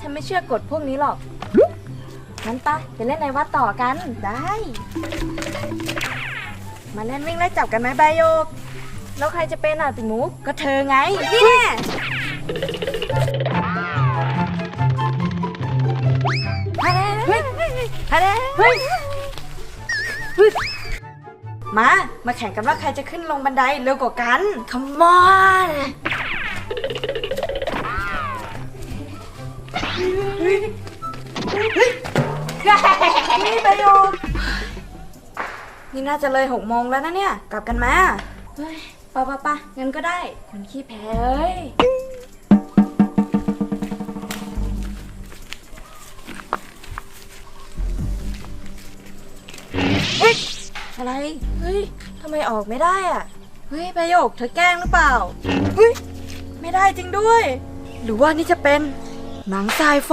ฉันไม่เชื่อกฎพวกนี้หรอกงั้นปะไปเล่นในวัดต่อกันได้ มาเล่นวิ่งไล่จับกันไหมใบโยก แล้วใครจะเป็นอะติหมูก็เธอไงนี่แน่ฮะเฮ้ยฮะเฮ้ยเฮ้ยมา มาแข่งกันว่าใครจะขึ้นลงบันไดเร็วกว่ากัน Come on นี่ประโยคนี่น่าจะเลยหกโมงแล้วนะเนี่ย กลับกันมาเฮ้ยปะปะปะงั้นก็ได้ คนขี้แพ้เอ้ยเฮ้ยอะไร เฮ้ยทำไมออกไม่ได้อะ เฮ้ยประโยคเธอแกล้งหรือเปล่า เฮ้ย ไม่ได้จริงด้วย หรือว่านี่จะเป็น หนังสายไฟ